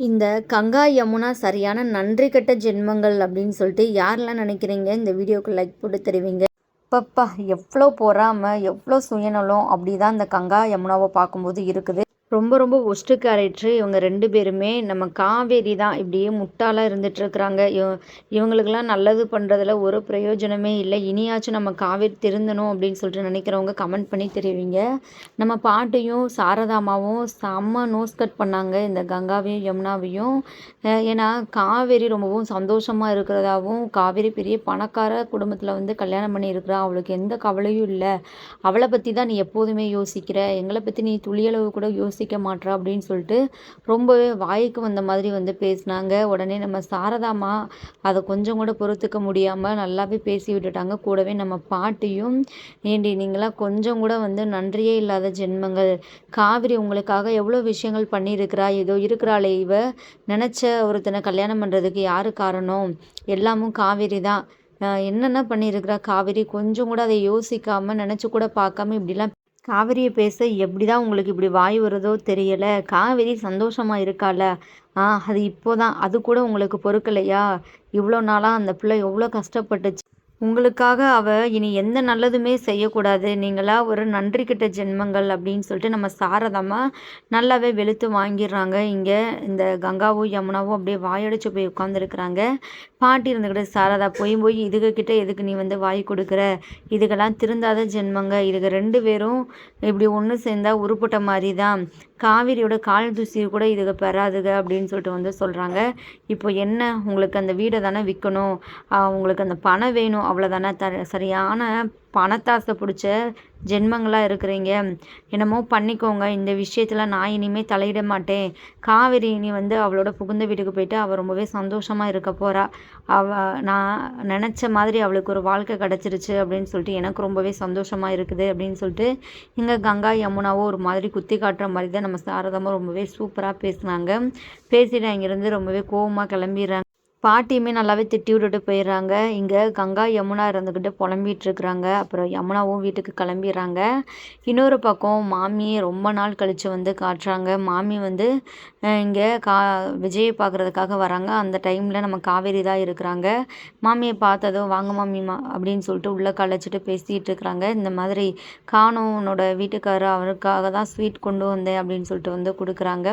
இந்த கங்கா யமுனா சரியான நன்றி கெட்ட ஜென்மங்கள் அப்படின்னு சொல்லிட்டு யாரெல்லாம் நினைக்கிறீங்க? இந்த வீடியோக்கு லைக் போட்டு தெரிவிங்க. பப்பா எவ்வளோ பொறாமல் எவ்வளோ சுயநலம் அப்படி தான் இந்த கங்கா யமுனாவை பார்க்கும்போது இருக்குது. ரொம்ப ரொம்ப ஒஸ்ட்டு கேரக்டரு இவங்க ரெண்டு பேருமே நம்ம காவேரி தான் இப்படியே முட்டாளாக இருந்துகிட்ருக்குறாங்க இவ இவங்களுக்கெல்லாம் நல்லது பண்ணுறதுல ஒரு பிரயோஜனமே இல்லை. இனியாச்சும் நம்ம காவேரி திருந்தணும் அப்படின்னு சொல்லிட்டு நினைக்கிறவங்க கமெண்ட் பண்ணி தெரிவிங்க. நம்ம பாட்டையும் சாரதாமாவும் செம்ம நோஸ் கட் பண்ணாங்க இந்த கங்காவையும் யமுனாவையும். ஏன்னா காவேரி ரொம்பவும் சந்தோஷமாக இருக்கிறதாவும் காவேரி பெரிய பணக்கார குடும்பத்தில் வந்து கல்யாணம் பண்ணி இருக்கிறா. அவளுக்கு எந்த கவலையும் இல்லை. அவளை பற்றி தான் நீ எப்போதுமே யோசிக்கிற. எங்களை பற்றி நீ துளியளவு கூட யோசிக்க மாட்றா அப்படின்னு சொல்லிட்டு ரொம்பவே வாய்க்கு வந்த மாதிரி வந்து பேசினாங்க. உடனே நம்ம சாரதாமா அதை கொஞ்சம் கூட பொறுத்துக்க முடியாமல் நல்லாவே பேசி விட்டுட்டாங்க. கூடவே நம்ம பாட்டியும் ஏண்டி நீங்களாம் கொஞ்சம் கூட வந்து நன்றியே இல்லாத ஜென்மங்கள். காவிரி உங்களுக்காக எவ்வளோ விஷயங்கள் பண்ணியிருக்கிறா ஏதோ இருக்கிறாளே இவ. நினச்ச ஒருத்தனை கல்யாணம் பண்ணுறதுக்கு யார் காரணம்? எல்லாமும் காவேரி தான். என்னென்ன பண்ணியிருக்கிறா காவேரி? கொஞ்சம் கூட அதை யோசிக்காமல் நினச்சி கூட பார்க்காம இப்படிலாம் காவிரியை பேச எப்படி தான் உங்களுக்கு இப்படி வாய் வருதோ தெரியலை. காவிரி சந்தோஷமாக இருக்கால. ஆ அது இப்போதான். அது கூட உங்களுக்கு பொறுக்கலையா? இவ்வளோ நாளாக அந்த பிள்ளை எவ்வளோ கஷ்டப்பட்டுச்சு. உங்களுக்காக அவ இனி எந்த நல்லதுமே செய்யக்கூடாது. நீங்களா ஒரு நன்றி கிட்ட ஜென்மங்கள் அப்படின்னு சொல்லிட்டு நம்ம சாரதாமா நல்லாவே வெளுத்து வாங்கிடுறாங்க. இங்கே இந்த கங்காவும் யமுனாவும் அப்படியே வாயடைச்சு போய் உட்காந்துருக்குறாங்க பாட்டி இருந்துக்கிட்டு சாரதா போய் போய் இதுக கிட்ட எதுக்கு நீ வந்து வாய் கொடுக்குற? இதுக்கெல்லாம் திருந்தாத ஜென்மங்க. இதுக ரெண்டு பேரும் இப்படி ஒன்று சேர்ந்தா உருப்பட்ட மாதிரி தான் காவிரியோட கால் தூசி கூட இதுக பெறாதுக அப்படின்னு சொல்லிட்டு வந்து சொல்கிறாங்க இப்போ என்ன? உங்களுக்கு அந்த வீடை தானே விற்கணும் உங்களுக்கு அந்த பணம் வேணும் அவ்வளோதானே த சரியான பணத்தாசை பிடிச்ச ஜென்மங்களாக இருக்கிறீங்க. என்னமோ பண்ணிக்கோங்க. இந்த விஷயத்தில் நான் இனிமேல் தலையிட மாட்டேன். காவிரி இனி வந்து அவளோட புகுந்த வீட்டுக்கு போயிட்டு அவள் ரொம்பவே சந்தோஷமாக இருக்க போகிறா அவ நான் நினச்ச மாதிரி அவளுக்கு ஒரு வாழ்க்கை கிடச்சிருச்சு அப்படின்னு சொல்லிட்டு எனக்கு ரொம்பவே சந்தோஷமாக இருக்குது அப்படின்னு சொல்லிட்டு இங்கே கங்கா யமுனாவோ ஒரு மாதிரி குத்தி காட்டுற மாதிரி தான் நம்ம சாரதமாக ரொம்பவே சூப்பராக பேசுனாங்க. பேசிட்டு அங்கேருந்து ரொம்பவே கோவமாக கிளம்பிடுறாங்க. பாட்டியுமே நல்லாவே திட்டி விட்டுட்டு போயிடுறாங்க. இங்கே கங்கா யமுனா இருந்துக்கிட்டு புலம்பிகிட்டு இருக்கிறாங்க அப்புறம் யமுனாவும் வீட்டுக்கு கிளம்பிடுறாங்க. இன்னொரு பக்கம் மாமியை ரொம்ப நாள் கழித்து வந்து காட்டுறாங்க. மாமி வந்து இங்கே கா விஜயை பார்க்குறதுக்காக வராங்க. அந்த டைமில் நம்ம காவேரி தான் இருக்கிறாங்க. மாமியை பார்த்ததும் வாங்க மாமி மா அப்படின்னு சொல்லிட்டு உள்ளே கழிச்சிட்டு பேசிகிட்டு இருக்கிறாங்க. இந்த மாதிரி காணோனோட உன்னோட வீட்டுக்காரர் அவருக்காக தான் ஸ்வீட் கொண்டு வந்தேன் அப்படின்னு சொல்லிட்டு வந்து கொடுக்குறாங்க.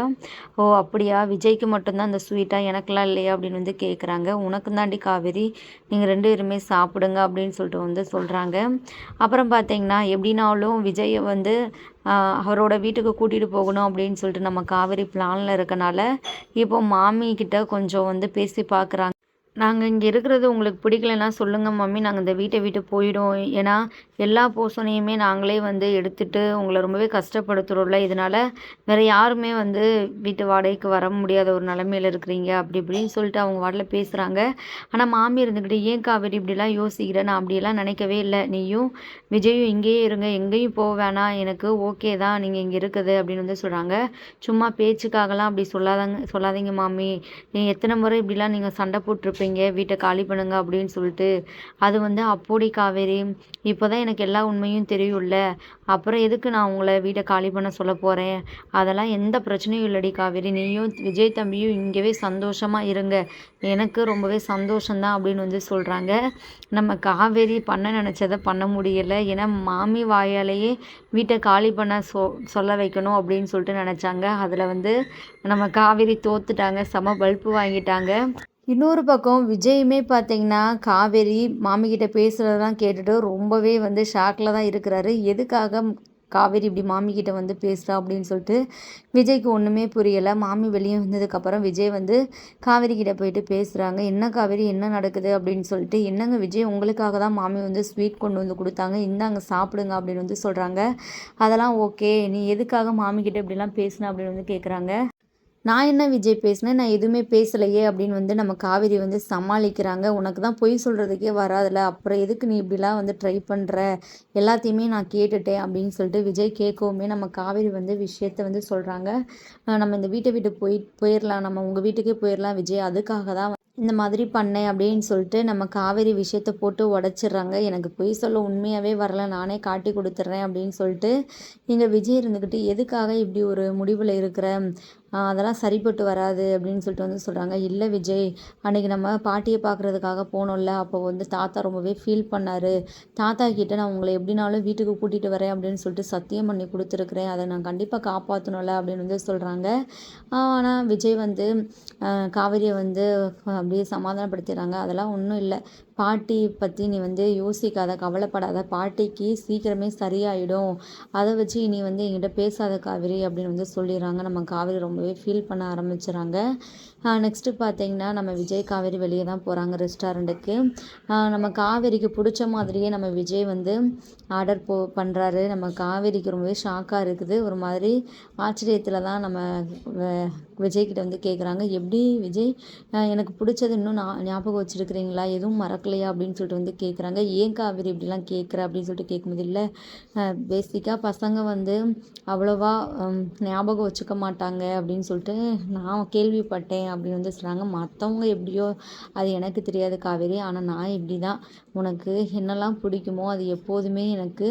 ஓ அப்படியா? விஜய்க்கு மட்டும்தான் அந்த ஸ்வீட்டாக எனக்கெல்லாம் இல்லையா? அப்படின்னு வந்து கேட்குறாங்க. உனக்கு தாண்டி காவேரி நீங்கள் ரெண்டு பேருமே சாப்பிடுங்க அப்படின்னு சொல்லிட்டு வந்து சொல்கிறாங்க அப்புறம் பார்த்தீங்கன்னா எப்படின்னாலும் விஜயை வந்து அவரோட வீட்டுக்கு கூட்டிகிட்டு போகணும் அப்படின்னு சொல்லிட்டு நம்ம காவேரி பிளானில் இருக்கனால இப்போ மாமி கிட்ட கொஞ்சம் வந்து பேசி பார்க்குறாங்க. நாங்கள் இங்கே இருக்கிறது உங்களுக்கு பிடிக்கலன்னா சொல்லுங்கள் மம்மி. நாங்கள் இந்த வீட்டை விட்டு போயிடும் ஏன்னா எல்லா போஷனையுமே நாங்களே வந்து எடுத்துட்டு உங்களை ரொம்பவே கஷ்டப்படுத்துகிறோம்ல இதனால் வேறு யாருமே வந்து வீட்டு வாடகைக்கு வர முடியாத ஒரு நிலமையில இருக்கிறீங்க. அப்படி இப்படின்னு சொல்லிட்டு அவங்க வாட்டில் பேசுகிறாங்க ஆனால் மாமி இருந்துக்கிட்டு ஏன் காவேரி இப்படிலாம் யோசிக்கிற? நான் அப்படியெல்லாம் நினைக்கவே இல்லை. நீயும் விஜயும் இங்கேயே இருங்க. எங்கேயும் போக வேணாம். எனக்கு ஓகே தான். நீங்கள் இங்கே இருக்குது. அப்படின்னு வந்து சொல்கிறாங்க சும்மா பேச்சுக்காகலாம் அப்படி சொல்லாதாங்க சொல்லாதீங்க மாமி. நீ எத்தனை முறை இப்படிலாம் நீங்கள் சண்டை போட்டிருப்பீங்க? வீட்டை காலி பண்ணுங்க அப்படின்னு சொல்லிட்டு. அது வந்து அப்போடி காவேரி இப்போ தான் எனக்கு எல்லா உண்மையும் தெரியும்ல. அப்புறம் எதுக்கு நான் உங்களை வீட்டை காலி பண்ண சொல்ல போகிறேன் அதெல்லாம் எந்த பிரச்சனையும் இல்லடி காவேரி. நீயும் விஜய் தம்பியும் இங்கேவே சந்தோஷமாக இருங்க. எனக்கு ரொம்பவே சந்தோஷம்தான் அப்படின்னு வந்து சொல்கிறாங்க நம்ம காவேரி பண்ண நினச்சதை பண்ண முடியலை. ஏன்னா மாமி வாயாலேயே வீட்டை காலி பண்ண சொ சொல்ல வைக்கணும் அப்படின்னு சொல்லிட்டு நினச்சாங்க. அதில் வந்து நம்ம காவேரி தோத்துட்டாங்க செம பல்ப்பு வாங்கிட்டாங்க. இன்னொரு பக்கம் விஜயுமே பார்த்தீங்கன்னா காவேரி மாமிக்கிட்ட பேசுகிறதெல்லாம் கேட்டுட்டு ரொம்பவே வந்து ஷாக்கில் தான் இருக்கிறாரு. எதுக்காக காவேரி இப்படி மாமிக்கிட்ட வந்து பேசுகிறா அப்படின்னு சொல்லிட்டு விஜய்க்கு ஒன்றுமே புரியலை. மாமி வெளியே வந்ததுக்கப்புறம் விஜய் வந்து காவேரி கிட்ட போயிட்டு பேசுகிறாங்க என்ன காவேரி என்ன நடக்குது அப்படின்னு சொல்லிட்டு என்னங்க விஜய் உங்களுக்காக தான் மாமி வந்து ஸ்வீட் கொண்டு வந்து கொடுத்தாங்க. இந்தாங்க சாப்பிடுங்க அப்படின்னு வந்து சொல்கிறாங்க அதெல்லாம் ஓகே நீ எதுக்காக மாமிக்கிட்ட இப்படிலாம் பேசுன அப்படின்னு வந்து கேட்குறாங்க நான் என்ன விஜய் பேசினேன்? நான் எதுவுமே பேசலையே அப்படின்னு வந்து நம்ம காவேரி வந்து சமாளிக்கிறாங்க. உனக்கு தான் பொய் சொல்கிறதுக்கே வராதுல. அப்புறம் எதுக்கு நீ இப்படிலாம் வந்து ட்ரை பண்ணுற எல்லாத்தையுமே நான் கேட்டுட்டேன் அப்படின்னு சொல்லிட்டு விஜய் கேட்கவுமே நம்ம காவேரி வந்து விஷயத்த வந்து சொல்கிறாங்க நம்ம இந்த வீட்டை விட்டு போய் போயிடலாம் நம்ம உங்கள் வீட்டுக்கே போயிடலாம் விஜய். அதுக்காக தான் இந்த மாதிரி பண்ணேன் அப்படின்னு சொல்லிட்டு நம்ம காவேரி விஷயத்த போட்டு உடச்சிட்றாங்க. எனக்கு பொய் சொல்ல உண்மையாகவே வரல. நானே காட்டி கொடுத்துட்றேன் அப்படின்னு சொல்லிட்டு இங்கே விஜய் இருந்துக்கிட்டு எதுக்காக இப்படி ஒரு முடிவில் இருக்கிற? அதெல்லாம் சரிப்பட்டு வராது அப்படின்னு சொல்லிட்டு வந்து சொல்கிறாங்க இல்லை விஜய் அன்றைக்கி நம்ம பாட்டியை பார்க்குறதுக்காக போனோம்ல அப்போ வந்து தாத்தா ரொம்பவே ஃபீல் பண்ணார். தாத்தா கிட்டே நான் உங்களை எப்படினாலும் வீட்டுக்கு கூட்டிகிட்டு வரேன் அப்படின்னு சொல்லிட்டு சத்தியம் பண்ணி கொடுத்துருக்குறேன். அதை நான் கண்டிப்பாக காப்பாற்றணும்ல அப்படின்னு வந்து சொல்கிறாங்க ஆனால் விஜய் வந்து காவிரியை வந்து அப்படியே சமாதானப்படுத்திடுறாங்க. அதெல்லாம் ஒன்றும் இல்லை. பாட்டி பற்றி நீ வந்து யோசிக்காத கவலைப்படாத. பாட்டிக்கு சீக்கிரமே சரியாயிடும். அதை வச்சு நீ வந்து என்கிட்ட பேசாத காவிரி அப்படின்னு வந்து சொல்லிடுறாங்க. நம்ம காவிரி ரொம்பவே ஃபீல் பண்ண ஆரம்பிச்சுறாங்க. நெக்ஸ்ட்டு பார்த்தீங்கன்னா நம்ம விஜய் காவேரி வெளியே தான் போகிறாங்க ரெஸ்டாரண்ட்டுக்கு நம்ம காவேரிக்கு பிடிச்ச மாதிரியே நம்ம விஜய் வந்து ஆர்டர் போ பண்ணுறாரு நம்ம காவேரிக்கு ரொம்பவே ஷாக்காக இருக்குது. ஒரு மாதிரி ஆச்சரியத்தில் தான் நம்ம விஜய்கிட்ட வந்து கேட்குறாங்க எப்படி விஜய்? எனக்கு பிடிச்சது இன்னும் நான் ஞாபகம் வச்சுருக்கிறீங்களா? எதுவும் மறக்கலையா? அப்படின்னு சொல்லிட்டு வந்து கேட்குறாங்க ஏன் காவேரி இப்படிலாம் கேட்குற அப்படின்னு சொல்லிட்டு கேட்கும்போது இல்லை பேசிக்காக பசங்க வந்து அவ்வளோவா ஞாபகம் வச்சுக்க மாட்டாங்க. அப்படின்னு சொல்லிட்டு நான் கேள்விப்பட்டேன். அப்படின்னு வந்து சொல்கிறாங்க மற்றவங்க எப்படியோ அது எனக்கு தெரியாது காவேரி ஆனால் நான் இப்படி தான் உனக்கு என்னெல்லாம் பிடிக்குமோ அது எப்போதுமே எனக்கு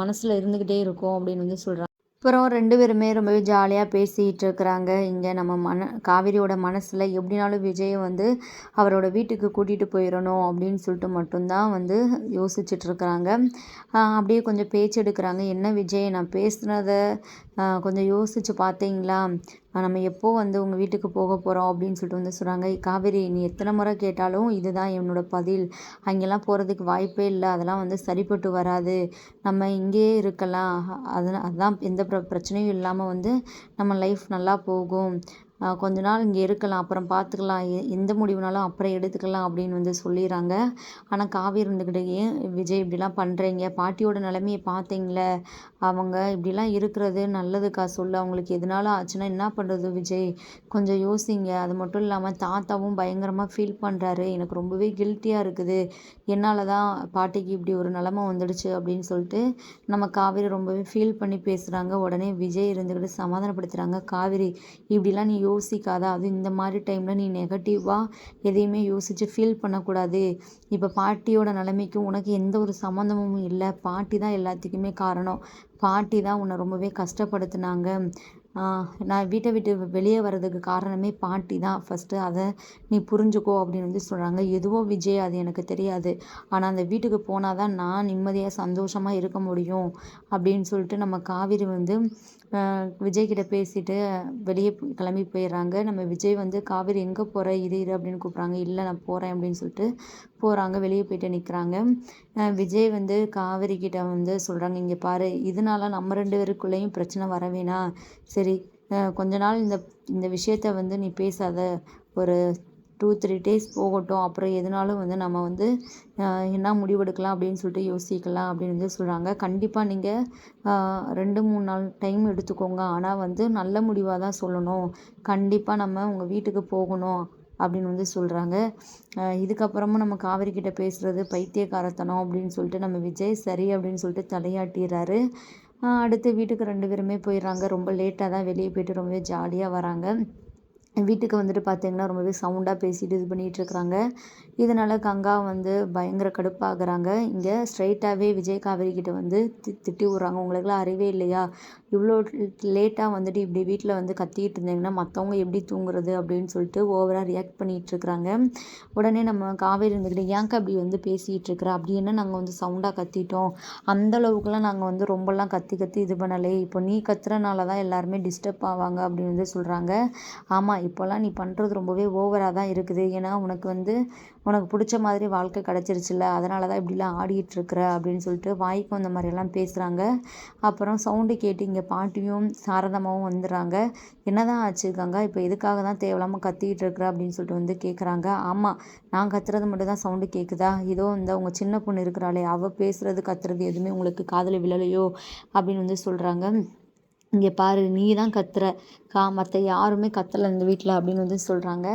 மனசில் இருந்துக்கிட்டே இருக்கும் அப்படின்னு வந்து சொல்கிறாங்க அப்புறம் ரெண்டு பேருமே ரொம்பவே ஜாலியாக பேசிகிட்டு இருக்கிறாங்க. இங்கே நம்ம மன காவிரியோட மனசில் எப்படினாலும் விஜயை வந்து அவரோட வீட்டுக்கு கூட்டிகிட்டு போயிடணும் அப்படின்னு சொல்லிட்டு மட்டும்தான் வந்து யோசிச்சுட்ருக்குறாங்க அப்படியே கொஞ்சம் பேச்சு எடுக்கிறாங்க. என்ன விஜய் நான் பேசுனதை கொஞ்சம் யோசித்து பார்த்தீங்களா? நம்ம எப்போது வந்து உங்கள் வீட்டுக்கு போக போகிறோம் அப்படின்னு சொல்லிட்டு வந்து சொல்கிறாங்க காவேரி நீ எத்தனை முறை கேட்டாலும் இதுதான் என்னோட பதில். அங்கெல்லாம் போகிறதுக்கு வாய்ப்பே இல்லை. அதெல்லாம் வந்து சரிப்பட்டு வராது. நம்ம இங்கேயே இருக்கலாம். அதனால் அதுதான் எந்த பிர பிரச்சனையும் இல்லாமல் வந்து நம்ம லைஃப் நல்லா போகும். கொஞ்ச நாள் இங்கே இருக்கலாம் அப்புறம் பார்த்துக்கலாம். எ எந்த முடிவுனாலும் அப்புறம் எடுத்துக்கலாம் அப்படின்னு வந்து சொல்லிடுறாங்க. ஆனால் காவேரி இருந்துக்கிட்டு ஏன் விஜய் இப்படிலாம் பண்ணுறீங்க பாட்டியோட நிலைமையை பார்த்தீங்களே அவங்க இப்படிலாம் இருக்கிறது நல்லதுக்கா சொல்லு அவங்களுக்கு எதனால ஆச்சுன்னா என்ன பண்ணுறது விஜய்? கொஞ்சம் யோசிங்க. அது மட்டும் இல்லாமல் தாத்தாவும் பயங்கரமாக ஃபீல் பண்ணுறாரு எனக்கு ரொம்பவே கில்ட்டியாக இருக்குது. என்னால் தான் பாட்டிக்கு இப்படி ஒரு நிலமை வந்துடுச்சு அப்படின்னு சொல்லிட்டு நம்ம காவேரி ரொம்பவே ஃபீல் பண்ணி பேசுகிறாங்க உடனே விஜய் இருந்துக்கிட்டு சமாதானப்படுத்துகிறாங்க காவேரி இப்படிலாம் நீ யோசிக்காத. அது இந்த மாதிரி டைமில் நீ நெகட்டிவாக எதையுமே யோசித்து ஃபீல் பண்ணக்கூடாது. இப்போ பாட்டியோட நிலைமைக்கும் உனக்கு எந்த ஒரு சம்மந்தமும் இல்லை. பாட்டி தான் எல்லாத்துக்குமே காரணம். பாட்டி தான் உன்னை ரொம்பவே கஷ்டப்படுத்துனாங்க. நான் வீட்டை விட்டு வெளியே வர்றதுக்கு காரணமே பாட்டி தான். ஃபஸ்ட்டு அதை நீ புரிஞ்சுக்கோ அப்படின்னு வந்து சொல்கிறாங்க எதுவோ விஜய் அது எனக்கு தெரியாது. ஆனால் அந்த வீட்டுக்கு போனால் தான் நான் நிம்மதியாக சந்தோஷமாக இருக்க முடியும் அப்படின்னு சொல்லிட்டு நம்ம காவிரி வந்து விஜய்கிட்ட பேசிட்டு வெளியே கிளம்பி போயிடுறாங்க. நம்ம விஜய் வந்து காவேரி எங்கே போகிற இரு இரு அப்படின்னு கூப்பிட்றாங்க. இல்லை நான் போகிறேன் அப்படின்னு சொல்லிட்டு போகிறாங்க வெளியே போயிட்டு நிற்கிறாங்க விஜய் வந்து காவேரி கிட்ட வந்து சொல்கிறாங்க இங்கே பாரு இதனால நம்ம ரெண்டு பேருக்குள்ளேயும் பிரச்சனை வர வேணாம் சரி கொஞ்ச நாள் இந்த இந்த விஷயத்த வந்து நீ பேசாத. ஒரு டூ த்ரீ டேஸ் போகட்டும். அப்புறம் எதுனாலும் வந்து நம்ம வந்து என்ன முடிவெடுக்கலாம் அப்படின்னு சொல்லிட்டு யோசிக்கலாம் அப்படின்னு வந்து சொல்கிறாங்க கண்டிப்பாக நீங்கள் ரெண்டு மூணு நாள் டைம் எடுத்துக்கோங்க. ஆனால் வந்து நல்ல முடிவாக தான் சொல்லணும். கண்டிப்பாக நம்ம உங்கள் வீட்டுக்கு போகணும். அப்படின்னு வந்து சொல்கிறாங்க இதுக்கப்புறமும் நம்ம காவேரி கிட்ட பேசுகிறது பைத்தியக்காரத்தனம் அப்படின்னு சொல்லிட்டு நம்ம விஜய் சரி அப்படின்னு சொல்லிட்டு தலையாட்டிடுறாரு. அடுத்து வீட்டுக்கு ரெண்டு பேருமே போயிடுறாங்க. ரொம்ப லேட்டாக தான் வெளியே போயிட்டு ரொம்பவே ஜாலியாக வராங்க. வீட்டுக்கு வந்துட்டு பார்த்தீங்கன்னா ரொம்பவே சவுண்டாக பேசிட்டு இது பண்ணிகிட்ருக்குறாங்க இதனால் கங்கா வந்து பயங்கர கடுப்பாகிறாங்க. இங்கே ஸ்ட்ரைட்டாகவே விஜய் காவேரி கிட்ட வந்து தி திட்டி விட்றாங்க. உங்களுக்குலாம் அறிவே இல்லையா? இவ்வளோ லேட்டாக வந்துட்டு இப்படி வீட்டில் வந்து கத்திக்கிட்டு இருந்தீங்கன்னா மற்றவங்க எப்படி தூங்குறது அப்படின்னு சொல்லிட்டு ஓவராக ரியாக்ட் பண்ணிகிட்ருக்குறாங்க உடனே நம்ம காவேரி இருந்துக்கிட்டு ஏன்க்கா அப்படி வந்து பேசிகிட்டு இருக்கிற? அப்படி என்ன நாங்கள் வந்து சவுண்டாக கத்திட்டோம்? அந்த அளவுக்குலாம் நாங்கள் வந்து ரொம்பலாம் கத்தி கத்தி இது பண்ணலை இப்போ நீ கத்துறனால தான் எல்லாருமே டிஸ்டர்ப் ஆவாங்க அப்படின்னு வந்து சொல்கிறாங்க ஆமாம் இப்போல்லாம் நீ பண்ணுறது ரொம்பவே ஓவராக தான் இருக்குது. ஏன்னா உனக்கு வந்து உனக்கு பிடிச்ச மாதிரி வாழ்க்கை கிடச்சிருச்சுல்ல அதனால தான் இப்படிலாம் ஆடிட்டுருக்குற அப்படின்னு சொல்லிட்டு வாய்க்கு வந்த மாதிரியெல்லாம் பேசுகிறாங்க அப்புறம் சவுண்டு கேட்டு இங்கே பாட்டியும் சாரதமாகவும் வந்துடுறாங்க. என்ன தான் ஆச்சுருக்காங்க இப்போ எதுக்காக தான் தேவையில்லாமல் கத்திக்கிட்டு இருக்கிற அப்படின்னு சொல்லிட்டு வந்து கேட்குறாங்க ஆமாம் நான் கத்துறது மட்டும் தான் சவுண்டு கேட்குதா இதோ இந்த உங்கள் சின்ன பொண்ணு இருக்கிறாளே அவள் பேசுகிறது கத்துறது எதுவுமே உங்களுக்கு காதில் விழலையோ அப்படின்னு வந்து சொல்கிறாங்க இங்கே பாரு நீ தான் கத்துற. கா மற்ற யாருமே கத்தலை இந்த வீட்டில் அப்படின்னு வந்து சொல்கிறாங்க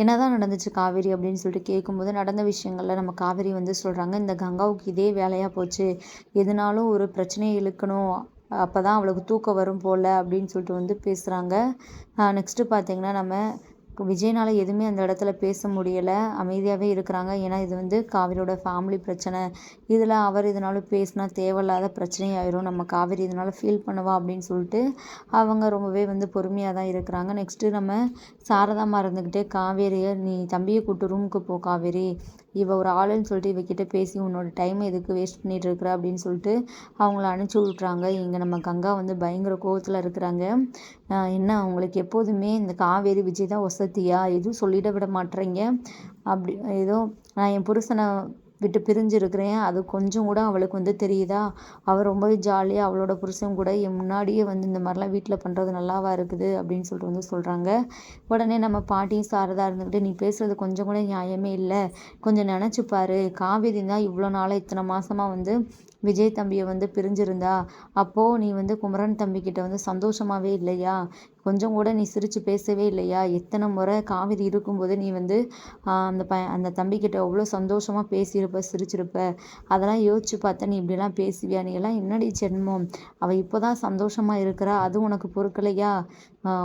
என்ன தான் நடந்துச்சு காவேரி அப்படின்னு சொல்லிட்டு கேட்கும்போது நடந்த விஷயங்களில் நம்ம காவேரி வந்து சொல்கிறாங்க இந்த கங்காவுக்கு இதே வேலையாக போச்சு. எதுனாலும் ஒரு பிரச்சனையை இழுக்கணும். அப்போ தான் அவளுக்கு தூக்கம் வரும் போல் அப்படின்னு சொல்லிட்டு வந்து பேசுகிறாங்க நெக்ஸ்ட்டு பார்த்திங்கன்னா நம்ம விஜய்னால எதுவுமே அந்த இடத்துல பேச முடியலை. அமைதியாகவே இருக்கிறாங்க. ஏன்னா இது வந்து காவிரியோட ஃபேமிலி பிரச்சனை. இதில் அவர் இதனால பேசினா தேவையில்லாத பிரச்சனையாயிரும். நம்ம காவேரி இதனால் ஃபீல் பண்ணுவா அப்படின்னு சொல்லிட்டு அவங்க ரொம்பவே வந்து பொறுமையாக தான் இருக்கிறாங்க. நெக்ஸ்ட்டு நம்ம சாரதாமா இருந்துக்கிட்டே காவேரியை நீ தம்பியை கூப்பிட்டு ரூமுக்கு போ காவேரி. இவள் ஒரு ஆளுன்னு சொல்லிட்டு இவகிட்ட பேசி உன்னோட டைம் எதுக்கு வேஸ்ட் பண்ணிட்டு இருக்கிற அப்படின்னு சொல்லிட்டு அவங்கள அனுப்பிச்சி விட்றாங்க இங்கே நம்ம கங்கா வந்து பயங்கர கோவத்தில் இருக்கிறாங்க. என்ன அவங்களுக்கு எப்போதுமே இந்த காவேரி விஜய் தான் வசதியா? எதுவும் சொல்லிட விட மாட்டுறீங்க அப்படி ஏதோ நான் என் புருஷனை விட்டு பிரிஞ்சிருக்கிறேன். அது கொஞ்சம் கூட அவளுக்கு வந்து தெரியுதா? அவள் ரொம்பவே ஜாலியாக அவளோட புருஷன் கூட என் முன்னாடியே வந்து இந்த மாதிரிலாம் வீட்டில் பண்ணுறது நல்லாவா இருக்குது அப்படின்னு சொல்லிட்டு வந்து சொல்கிறாங்க உடனே நம்ம பாட்டியும் சாரதா இருந்துக்கிட்டு நீ பேசுகிறது கொஞ்சம் கூட நியாயமே இல்லை. கொஞ்சம் நினச்சிப்பாரு காவேரி தான் இவ்வளோ நாளாக இத்தனை மாதமாக வந்து விஜய் தம்பியை வந்து பிரிஞ்சிருந்தா அப்போது நீ வந்து குமரன் தம்பிக்கிட்ட வந்து சந்தோஷமாகவே இல்லையா? கொஞ்சம் கூட நீ சிரித்து பேசவே இல்லையா? எத்தனை முறை காவிரி இருக்கும்போது நீ வந்து அந்த ப அந்த தம்பிக்கிட்ட அவ்வளோ சந்தோஷமாக பேசியிருப்ப சிரிச்சிருப்ப? அதெல்லாம் யோசிச்சு பார்த்தா நீ இப்படிலாம் பேசுவியா? நீ எல்லாம் என்னடி ஜென்மம்? அவள் இப்போ தான் சந்தோஷமாக இருக்கிறா அது உனக்கு பொறுக்கலையா?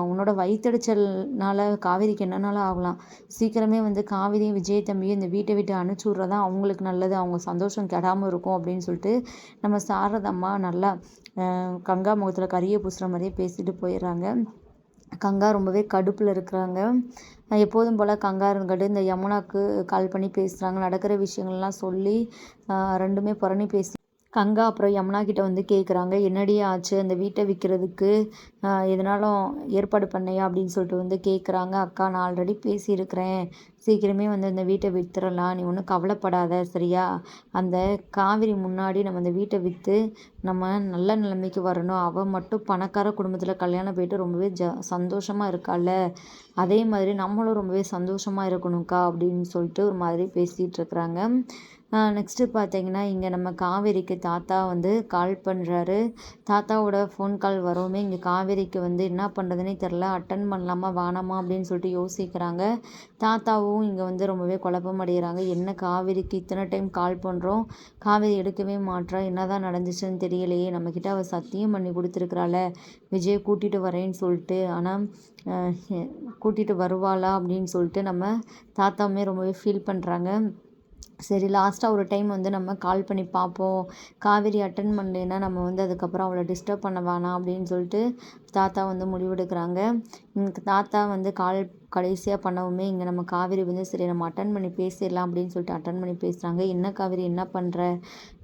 உன்னோட வயிற்றெரிச்சல்னால காவேரிக்கு என்னனாலும் ஆகலாம். சீக்கிரமே வந்து காவேரியும் விஜய் தம்பியும் இந்த வீட்டை விட்டு அனுப்பிச்சி விட்றதான் அவங்களுக்கு நல்லது. அவங்க சந்தோஷம் கெடாமல் இருக்கும் அப்படின்னு சொல்லிட்டு நம்ம சாரதம்மா நல்லா கங்கா முகத்தில் கறியை பூசுகிற மாதிரியே பேசிட்டு போயிடுறாங்க. கங்கா ரொம்பவே கடுப்பில் இருக்கிறாங்க. எப்போதும் போல் கங்கா இருந்துக்கிட்டு இந்த யமுனாவுக்கு கால் பண்ணி பேசுகிறாங்க நடக்கிற விஷயங்கள்லாம் சொல்லி ரெண்டுமே புறணி பேசி கங்கா அப்புறம் யமுனா கிட்ட வந்து கேட்குறாங்க என்னடி ஆச்சு? அந்த வீட்டை விற்கிறதுக்கு எதனாலும் ஏற்பாடு பண்ணையா? அப்படின்னு சொல்லிட்டு வந்து கேட்குறாங்க அக்கா நான் ஆல்ரெடி பேசியிருக்கிறேன். சீக்கிரமே வந்து இந்த வீட்டை விற்றுறலாம் நீ ஒன்றும் கவலைப்படாத சரியா? அந்த காவிரி முன்னாடி நம்ம அந்த வீட்டை விற்று நம்ம நல்ல நிலைமைக்கு வரணும். அவள் மட்டும் பணக்கார குடும்பத்தில் கல்யாணம் போயிட்டு ரொம்பவே ஜ சந்தோஷமாக இருக்காள்? அதே மாதிரி நம்மளும் ரொம்பவே சந்தோஷமாக இருக்கணும்க்கா அப்படின்னு சொல்லிட்டு ஒரு மாதிரி பேசிகிட்டு இருக்கிறாங்க. நெக்ஸ்ட்டு பார்த்தீங்கன்னா இங்கே நம்ம காவேரிக்கு தாத்தா வந்து கால் பண்ணுறாரு தாத்தாவோட ஃபோன் கால் வரவுமே இங்கே காவேரிக்கு வந்து என்ன பண்ணுறதுனே தெரில அட்டன் பண்ணலாமா வேணாமா அப்படின்னு சொல்லிட்டு யோசிக்கிறாங்க. தாத்தாவும் இங்கே வந்து ரொம்பவே குழப்பம் அடைகிறாங்க என்ன காவேரிக்கு இத்தனை டைம் கால் பண்ணுறோம் காவேரி எடுக்கவே மாட்றா? என்ன தான் நடந்துச்சுன்னு தெரியலையே. நம்மக்கிட்ட அவள் சத்தியம் பண்ணி கொடுத்துருக்குறாள. விஜய் கூட்டிகிட்டு வரேன்னு சொல்லிட்டு. ஆனால் கூட்டிகிட்டு வருவாளா? அப்படின்னு சொல்லிட்டு நம்ம தாத்தாவுமே ரொம்பவே ஃபீல் பண்ணுறாங்க சரி லாஸ்ட்டாக ஒரு டைம் வந்து நம்ம கால் பண்ணி பார்ப்போம். காவேரி அட்டன் பண்ணலைன்னா நம்ம வந்து அதுக்கப்புறம் அவளை டிஸ்டர்ப் பண்ண வேணாம் அப்படின்னு சொல்லிட்டு தாத்தா வந்து முடிவெடுக்கிறாங்க. தாத்தா வந்து கால் கடைசியாக பண்ணவுமே இங்கே நம்ம காவேரி வந்து சரி நம்ம அட்டன் பண்ணி பேசிடலாம் அப்படின்னு சொல்லிட்டு அட்டன் பண்ணி பேசுகிறாங்க என்ன காவேரி என்ன பண்ணுற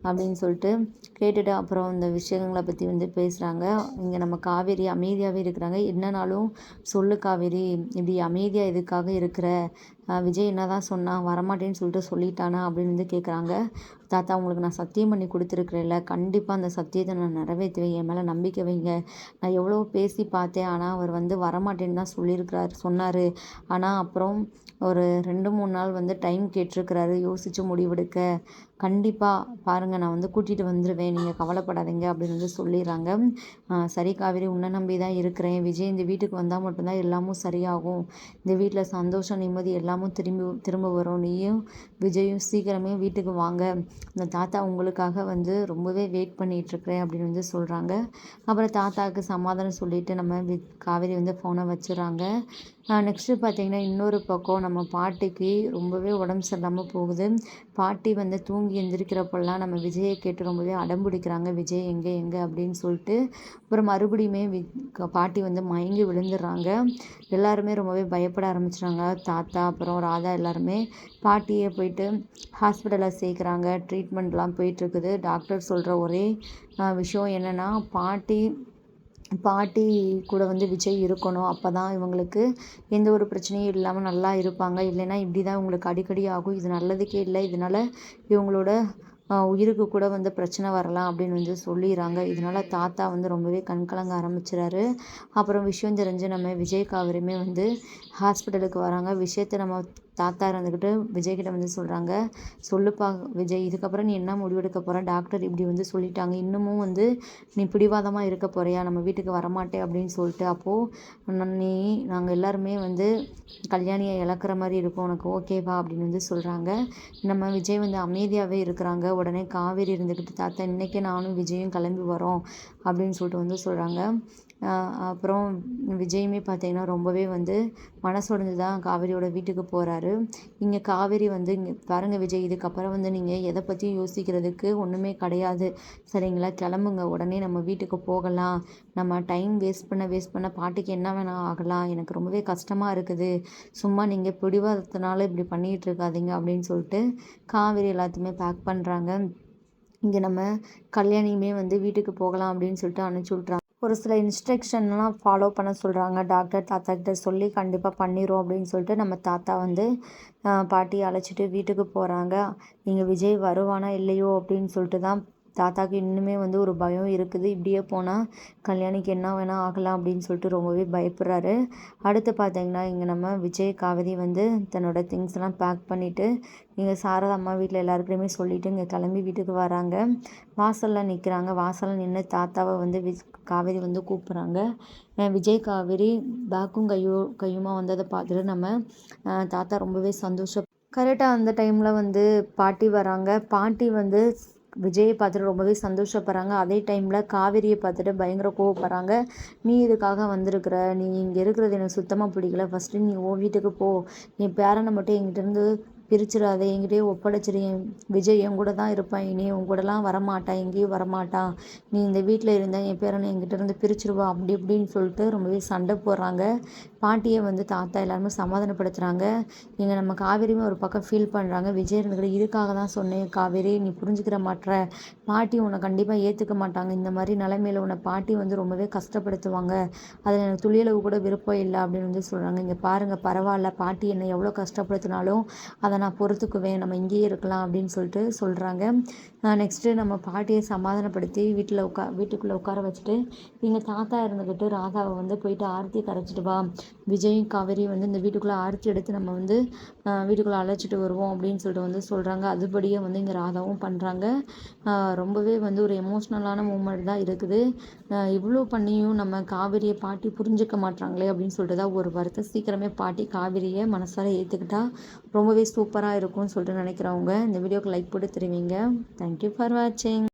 அப்படின்னு சொல்லிட்டு கேட்டுட்டு அப்புறம் இந்த விஷயங்களை பற்றி வந்து பேசுகிறாங்க இங்கே நம்ம காவேரி அமைதியாகவே இருக்கிறாங்க. என்னனாலும் சொல்லு காவேரி இப்படி அமைதியாக இதுக்காக இருக்கிற? விஜய் என்ன தான் சொன்னான் வரமாட்டேன்னு சொல்லிட்டு சொல்லிட்டானா? அப்படின்னு வந்து கேட்குறாங்க தாத்தா உங்களுக்கு நான் சத்தியம் பண்ணி கொடுத்துருக்குறேன்ல. கண்டிப்பாக அந்த சத்தியத்தை நான் நிறைவேற்றுவேன். என் மேலே நம்பிக்கை வைங்க. நான் எவ்வளோ பேசி பார்த்தேன். ஆனால் அவர் வந்து வரமாட்டேன்னு தான் சொல்லியிருக்கிறார் சொன்னார். ஆனால் அப்புறம் ஒரு ரெண்டு மூணு நாள் வந்து டைம் கேட்டிருக்கிறாரு. யோசித்து முடிவெடுக்க. கண்டிப்பாக பாருங்கள் நான் வந்து கூட்டிகிட்டு வந்துடுவேன் நீங்கள் கவலைப்படாதீங்க அப்படின்னு வந்து சொல்லிடுறாங்க. சரி காவேரி உன்னை நம்பி தான் இருக்கிறேன். விஜய் இந்த வீட்டுக்கு வந்தால் மட்டும்தான் எல்லாமும் சரியாகும். இந்த வீட்டில் சந்தோஷம் நிம்மதி எல்லாமும் திரும்பி திரும்ப வரும். நீயும் விஜயும் சீக்கிரமே வீட்டுக்கு வாங்க. இந்த தாத்தா உங்களுக்காக வந்து ரொம்பவே வெயிட் பண்ணிகிட்ருக்கிறேன் அப்படின்னு வந்து சொல்கிறாங்க அப்புறம் தாத்தாவுக்கு சமாதானம் சொல்லிவிட்டு நம்ம வி காவேரி வந்து ஃபோனை வச்சுறாங்க நெக்ஸ்ட்டு பார்த்திங்கன்னா இன்னொரு பக்கம் நம்ம பாட்டிக்கு ரொம்பவே உடம்பு சரியில்லாமல் போகுது. பாட்டி வந்து தூங்கி எந்திரிக்கிறப்பெல்லாம் நம்ம விஜயை கேட்டு ரொம்பவே அடம்பிடிக்கிறாங்க விஜய் எங்கே எங்கே? அப்படின்னு சொல்லிட்டு அப்புறம் மறுபடியுமே வி பாட்டி வந்து மயங்கி விழுந்துடுறாங்க. எல்லாருமே ரொம்பவே பயப்பட ஆரம்பிச்சிடுறாங்க. தாத்தா அப்புறம் ராதா எல்லாருமே பாட்டியை போயிட்டு ஹாஸ்பிட்டலில் சேர்க்குறாங்க. ட்ரீட்மெண்ட்லாம் போயிட்டுருக்குது டாக்டர் சொல்கிற ஒரே விஷயம் என்னென்னா பாட்டி பாட்டி கூட வந்து விஜய் இருக்கணும். அப்போ தான் இவங்களுக்கு எந்த ஒரு பிரச்சனையும் இல்லாமல் நல்லா இருப்பாங்க. இல்லைன்னா இப்படி தான் இவங்களுக்கு அடிக்கடி ஆகும். இது நல்லதுக்கே இல்லை. இதனால் இவங்களோட உயிருக்கு கூட வந்து பிரச்சனை வரலாம் அப்படின்னு வந்து சொல்லிடுறாங்க. இதனால் தாத்தா வந்து ரொம்பவே கண்கலங்க ஆரம்பிச்சிறாரு. அப்புறம் விஷயம் தெரிஞ்சு நம்ம விஜய் காவிரியுமே வந்து ஹாஸ்பிட்டலுக்கு வராங்க. விஷயத்த நம்ம தாத்தா இருந்துக்கிட்டு விஜய்கிட்ட வந்து சொல்கிறாங்க சொல்லுப்பா விஜய் இதுக்கப்புறம் நீ என்ன முடிவெடுக்க போகிற டாக்டர் இப்படி வந்து சொல்லிட்டாங்க. இன்னமும் வந்து நீ பிடிவாதமாக இருக்க போகிறியா நம்ம வீட்டுக்கு வரமாட்டே அப்படின்னு சொல்லிட்டு அப்போது நீ நாங்கள் எல்லாருமே வந்து கல்யாணியை இழக்கிற மாதிரி இருக்கும். உனக்கு ஓகேவா அப்படின்னு வந்து சொல்கிறாங்க நம்ம விஜய் வந்து அமைதியாகவே இருக்கிறாங்க. உடனே காவேரி இருந்துக்கிட்டு தாத்தா இன்றைக்கே நானும் விஜயும் கிளம்பி வரோம். அப்படின்னு சொல்லிட்டு வந்து சொல்கிறாங்க அப்புறம் விஜயுமே பார்த்தீங்கன்னா ரொம்பவே வந்து மனசுடைஞ்சு தான் காவேரியோட வீட்டுக்கு போகிறாரு இங்கே காவேரி வந்து இங்கே பாருங்கள் விஜய் இதுக்கப்புறம் வந்து நீங்கள் எதை பற்றியும் யோசிக்கிறதுக்கு ஒன்றுமே கிடையாது. சரிங்களா? கிளம்புங்க. உடனே நம்ம வீட்டுக்கு போகலாம். நம்ம டைம் வேஸ்ட் பண்ண வேஸ்ட் பண்ண பாட்டுக்கு என்ன வேணால் ஆகலாம். எனக்கு ரொம்பவே கஷ்டமாக இருக்குது. சும்மா நீங்கள் பிடிவாதத்தினால இப்படி பண்ணிகிட்டு இருக்காதீங்க அப்படின்னு சொல்லிட்டு காவேரி எல்லாத்தையுமே பேக் பண்ணுறாங்க இங்கே நம்ம கல்யாணியுமே வந்து வீட்டுக்கு போகலாம் அப்படின்னு சொல்லிட்டு அனுப்பிச்சி விட்றாங்க ஒரு சில இன்ஸ்ட்ரக்ஷன்லாம் ஃபாலோ பண்ண சொல்கிறாங்க டாக்டர் தாத்தா கிட்ட சொல்லி கண்டிப்பாக பண்ணிடுவோம் அப்படின்னு சொல்லிட்டு நம்ம தாத்தா வந்து பாட்டியை அழைச்சிட்டு வீட்டுக்கு போகிறாங்க நீங்கள் விஜய் வருவானா இல்லையோ அப்படின்னு சொல்லிட்டு தான் தாத்தாக்கு இன்னுமே வந்து ஒரு பயம் இருக்குது. இப்படியே போனால் கல்யாணிக்கு என்ன வேணால் ஆகலாம் அப்படின்னு சொல்லிட்டு ரொம்பவே பயப்படுறாரு. அடுத்து பார்த்தீங்கன்னா இங்கே நம்ம விஜய் காவேரி வந்து தன்னோட திங்ஸ் எல்லாம் பேக் பண்ணிவிட்டு இங்கே சாரதா அம்மா வீட்டில் எல்லாருக்கிட்டையுமே சொல்லிவிட்டு இங்கே கிளம்பி வீட்டுக்கு வராங்க. வாசலில் நிற்கிறாங்க வாசலில் நின்று தாத்தாவை வந்து வி காவேரி வந்து கூப்பிட்றாங்க. விஜய் காவேரி பேக்கும் கையோ கையுமா வந்ததை பார்த்துட்டு நம்ம தாத்தா ரொம்பவே சந்தோஷம் கரெக்டாக அந்த டைமில் வந்து பாட்டி வராங்க. பாட்டி வந்து விஜயை பார்த்துட்டு ரொம்பவே சந்தோஷப்படுறாங்க. அதே டைமில் காவேரியை பார்த்துட்டு பயங்கர கோவப்படுறாங்க. நீ இதுக்காக வந்திருக்கிற? நீ இங்கே இருக்கிறது எனக்கு சுத்தமாக பிடிக்கல. ஃபஸ்ட்டு நீ ஓ வீட்டுக்கு போ. நீ பேரனை மட்டும் எங்கிட்டேருந்து பிரிச்சிடாத. என்கிட்டயே ஒப்படைச்சிரு என் விஜய் என் கூட தான் இருப்பான். இனி உன் கூடலாம் வரமாட்டான் எங்கேயும் வரமாட்டான் நீ இந்த வீட்டில் இருந்தால் என் பேரனை என்கிட்ட இருந்து பிரிச்சிருவா அப்படி இப்படின்னு சொல்லிட்டு ரொம்பவே சண்டை போடுறாங்க. பாட்டியை வந்து தாத்தா எல்லாருமே சமாதானப்படுத்துகிறாங்க இங்கே நம்ம காவேரியுமே ஒரு பக்கம் ஃபீல் பண்ணுறாங்க விஜய் இதுக்காக தான் சொன்னேன் காவேரி நீ புரிஞ்சுக்கிற மாட்ற. பாட்டி உன்னை கண்டிப்பாக ஏற்றுக்க மாட்டாங்க. இந்த மாதிரி நிலைமையில் உன்னை பாட்டி வந்து ரொம்பவே கஷ்டப்படுத்துவாங்க. அதில் எனக்கு துளியளவு கூட விருப்பம் இல்லை அப்படின்னு வந்து சொல்கிறாங்க இங்கே பாருங்கள் பரவாயில்ல. பாட்டி என்னை எவ்வளோ கஷ்டப்படுத்தினாலும் அதை நான் பொறுத்துக்குவேன். நம்ம இங்கேயே இருக்கலாம் அப்படின்னு சொல்லிட்டு சொல்கிறாங்க நெக்ஸ்ட்டு நம்ம பாட்டியை சமாதானப்படுத்தி வீட்டில் உட்கா வீட்டுக்குள்ளே உட்கார வச்சுட்டு எங்கள் தாத்தா இருந்துக்கிட்டு ராதாவை வந்து போயிட்டு ஆர்த்தி கரைச்சிட்டு வா. விஜயும் காவேரியும் வந்து இந்த வீட்டுக்குள்ளே ஆர்த்தி எடுத்து நம்ம வந்து வீட்டுக்குள்ளே அழைச்சிட்டு வருவோம் அப்படின்னு சொல்லிட்டு வந்து சொல்கிறாங்க அதுபடியே வந்து இங்கே ராதாவும் பண்ணுறாங்க ரொம்பவே வந்து ஒரு எமோஷ்னலான மூமெண்ட் தான் இருக்குது. இவ்வளோ பண்ணியும் நம்ம காவேரியை பாட்டி புரிஞ்சுக்க மாட்டாங்களே அப்படின்னு சொல்லிட்டு தான் ஒரு வருத்தம். சீக்கிரமே பாட்டி காவேரியை மனசார ஏற்றுக்கிட்டா ரொம்பவே சூப்பராக இருக்கும்னு சொல்லிட்டு நினைக்கிறவங்க இந்த வீடியோக்கு லைக் போட்டு தெரிவிங்க. தேங்க்யூ ஃபார் வாட்சிங்